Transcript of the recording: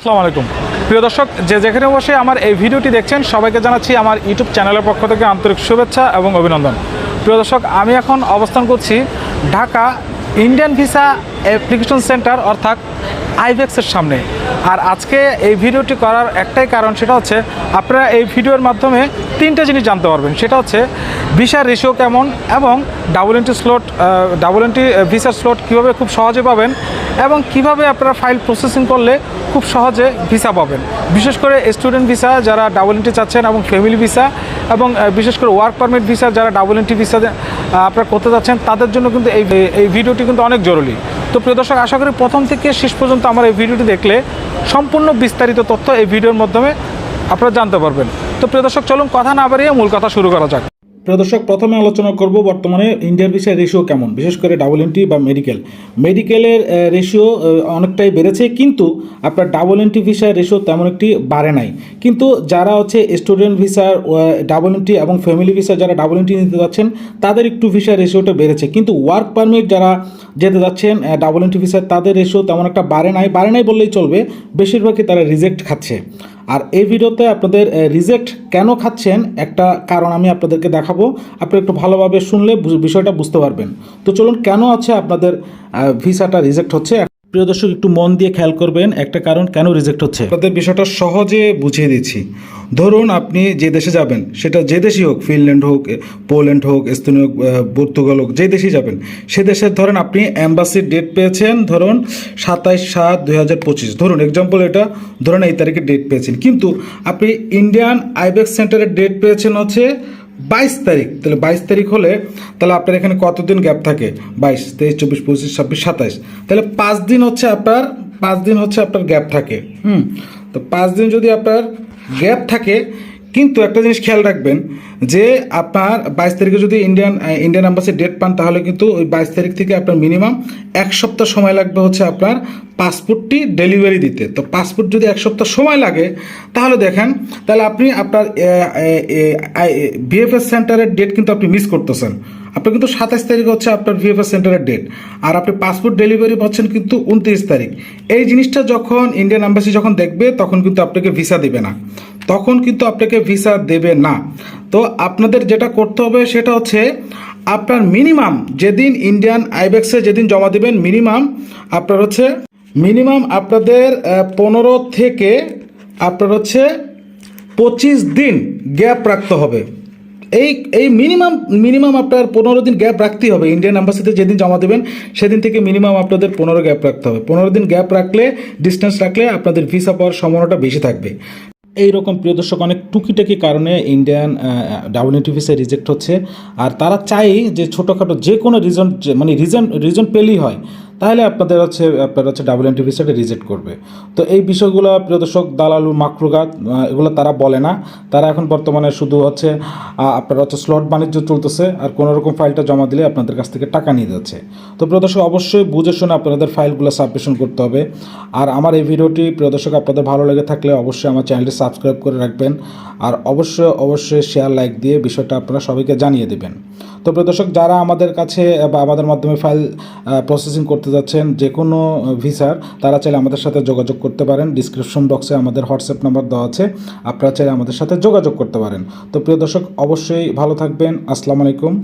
আসসালামু আলাইকুম। প্রিয় দর্শক, যে যেখানে বসে আমার এই ভিডিওটি দেখছেন, সবাইকে জানাচ্ছি আমার ইউটিউব চ্যানেলের পক্ষ থেকে আন্তরিক শুভেচ্ছা এবং অভিনন্দন। প্রিয় দর্শক, আমি এখন অবস্থান করছি Dhaka Indian visa application centre, অর্থাৎ আইভেক্সের সামনে। আর আজকে এই ভিডিওটি করার একটাই কারণ সেটা হচ্ছে, আপনারা এই ভিডিওর মাধ্যমে তিনটে জিনিস জানতে পারবেন। সেটা হচ্ছে, ভিসার রেশিও কেমন এবং double entry slot double entry ভিসার স্লট কীভাবে খুব সহজে পাবেন এবং কীভাবে আপনারা ফাইল প্রসেসিং করলে খুব সহজে ভিসা পাবেন। বিশেষ করে স্টুডেন্ট ভিসা যারা ডাবল এন্ট্রি চাচ্ছেন এবং ফ্যামিলি ভিসা এবং বিশেষ করে ওয়ার্ক পারমিট ভিসা যারা ডাবল এন্ট্রি ভিসা আপনারা করতে যাচ্ছেন তাদের জন্য কিন্তু এই এই ভিডিওটি কিন্তু অনেক জরুরি। তো প্রিয় দর্শক, আশা করি প্রথম থেকে শেষ পর্যন্ত আমার এই ভিডিওটি দেখলে সম্পূর্ণ বিস্তারিত তথ্য এই ভিডিওর মাধ্যমে আপনারা জানতে পারবেন। তো প্রিয় দর্শক, চলুন কথা না বাড়িয়ে মূল কথা শুরু করা যাক। প্রিয় দর্শক প্রথমে আলোচনা করব বর্তমানে ইন্ডিয়ার ভিসার রেশিও কেমন? বিশেষ করে ডাবল এন্ট্রি বা মেডিকেল মেডিকেলের রেশিও অনেকটাই বেড়েছে, কিন্তু আপনার ডাবল এন্ট্রি ভিসার রেশিও তেমন একটি বাড়ে নাই। কিন্তু যারা হচ্ছে স্টুডেন্ট ভিসার ডাবল এন্ট্রি এবং ফ্যামিলি ভিসা যারা ডাবল এন্ট্রি নিতে যাচ্ছেন, তাদের একটু ভিসার রেশিওটা বেড়েছে। কিন্তু ওয়ার্ক পারমিট যারা যেতে যাচ্ছেন ডাবল এন্ট্রি ভিসার তাদের রেশিও তেমন একটা বাড়ে নাই। বাড়ে নাই বললেই চলবে, বেশিরভাগই তারা রিজেক্ট খাচ্ছে। আর এই ভিডিওতে আপনাদের রিজেক্ট কেন খাচ্ছেন, একটা কারণ আমি আপনাদেরকে দেখাবো। আপনি একটু ভালোভাবে শুনলে বিষয়টা বুঝতে পারবেন। তো চলুন, কেন আছে আপনাদের ভিসাটা রিজেক্ট হচ্ছে? প্রিয় দর্শক, একটু মন দিয়ে খেয়াল করবেন, একটা কারণ কেন রিজেক্ট হচ্ছে? আপনাদের বিষয়টা সহজে বুঝিয়ে দিচ্ছি। ধরুন, আপনি যে দেশে যাবেন, সেটা যে দেশই হোক, ফিনল্যান্ড হোক পোল্যান্ড হোক, এস্তোনিয়া হোক পর্তুগাল হোক, যে দেশেই যাবেন, সে দেশের ধরেন আপনি অ্যাম্বাসির ডেট পেয়েছেন, ধরুন, সাতাইশ সাত দুই হাজার পঁচিশ। ধরুন এক্সাম্পল এটা, ধরুন এই তারিখে ডেট পেয়েছেন। কিন্তু আপনি ইন্ডিয়ান আইবেক্স সেন্টারের ডেট পেয়েছেন হচ্ছে বাইশ তারিখ, তাহলে বাইশ তারিখ হলে তাহলে আপনার এখানে কতদিন গ্যাপ থাকে? বাইশ, তেইশ, চব্বিশ, পঁচিশ, ছাব্বিশ, সাতাইশ। তাহলে পাঁচ দিন হচ্ছে আপনার, পাঁচ দিন হচ্ছে আপনার গ্যাপ থাকে, হুম? তো পাঁচ দিন যদি আপনার গ্যাপ থাকে কিন্তু একটা জিনিস খেয়াল রাখবেন যে আপনার বাইশ তারিখে যদি ইন্ডিয়ান ইন্ডিয়ান অ্যাম্বাসি ডেট পান, তাহলে কিন্তু ওই বাইশ তারিখ থেকে আপনার মিনিমাম এক সপ্তাহ সময় লাগবে হচ্ছে আপনার পাসপোর্টটি ডেলিভারি দিতে। তো পাসপোর্ট যদি এক সপ্তাহ সময় লাগে, তাহলে দেখেন, তাহলে আপনি আপনার বিএফএস সেন্টারের ডেট কিন্তু আপনি মিস করতেছেন। আপনার কিন্তু সাতাশ তারিখ হচ্ছে আপনার ভিএফএস সেন্টারের ডেট আর আপনি পাসপোর্ট ডেলিভারি পাচ্ছেন কিন্তু উনত্রিশ তারিখ। এই জিনিসটা যখন ইন্ডিয়ান অ্যাম্বাসি যখন দেখবে, তখন কিন্তু আপনাকে ভিসা দেবে না। তখন কিন্তু আপনাকে ভিসা দেবে না। তো আপনাদের যেটা করতে হবে সেটা হচ্ছে, আপনার মিনিমাম যেদিন ইন্ডিয়ান আইবেক্সে যেদিন জমা দেবেন, মিনিমাম আপনার হচ্ছে, মিনিমাম আপনাদের পনেরো থেকে আপনার হচ্ছে পঁচিশ দিন গ্যাপ রাখতে হবে। এই এই মিনিমাম মিনিমাম আপনার পনেরো দিন গ্যাপ রাখতেই হবে। ইন্ডিয়ান অ্যাম্বাসিতে যেদিন জমা দেবেন, সেদিন থেকে মিনিমাম আপনাদের পনেরো গ্যাপ রাখতে হবে। পনেরো দিন গ্যাপ রাখলে, ডিস্টেন্স রাখলে আপনাদের ভিসা পাওয়ার সম্ভাবনাটা বেশি থাকবে। এইরকম প্রিয় দর্শক, অনেক টুকিটাকি কারণে ইন্ডিয়ান ডাব্লিউটি ভিসা রিজেক্ট হচ্ছে। আর তারা চাই যে ছোটোখাটো যে কোনো রিজন মানে রিজন রিজন পেলেই হয়। তাহলে আপনাদের হচ্ছে, আপনার হচ্ছে ডাবল এন্ট্রি ভিসাটা রিজেক্ট করবে। তো এই বিষয়গুলো প্রিয় দর্শক, দালালু, মাকরুগাত এগুলো তারা বলে না। তারা এখন বর্তমানে শুধু হচ্ছে আপনার হচ্ছে স্লট বাণিজ্য চলতেছে আর কোনো রকম ফাইলটা জমা দিলে আপনাদের কাছ থেকে টাকা নিয়ে যাচ্ছে। তো প্রিয় দর্শক, অবশ্যই বুঝে শুনে আপনাদের ফাইলগুলো সাবমিশন করতে হবে। আর আমার এই ভিডিওটি প্রিয় দর্শক, আপনাদের ভালো লেগে থাকলে অবশ্যই আমার চ্যানেলটি সাবস্ক্রাইব করে রাখবেন। আর অবশ্যই অবশ্যই শেয়ার লাইক দিয়ে বিষয়টা আপনারা সবাইকে জানিয়ে দেবেন। তো প্রিয় দর্শক, যারা আমাদের কাছে বা আমাদের মাধ্যমে ফাইল প্রসেসিং করতে যাচ্ছেন যে কোনো ভিসার তারা চাইলে আমাদের সাথে যোগাযোগ করতে পারেন। ডিসক্রিপশন বক্সে আমাদের হোয়াটসঅ্যাপ নাম্বার দেওয়া আছে। আপনারা চাইলে আমাদের সাথে যোগাযোগ করতে পারেন। তো প্রিয় দর্শক, অবশ্যই ভালো থাকবেন। আসসালামু আলাইকুম।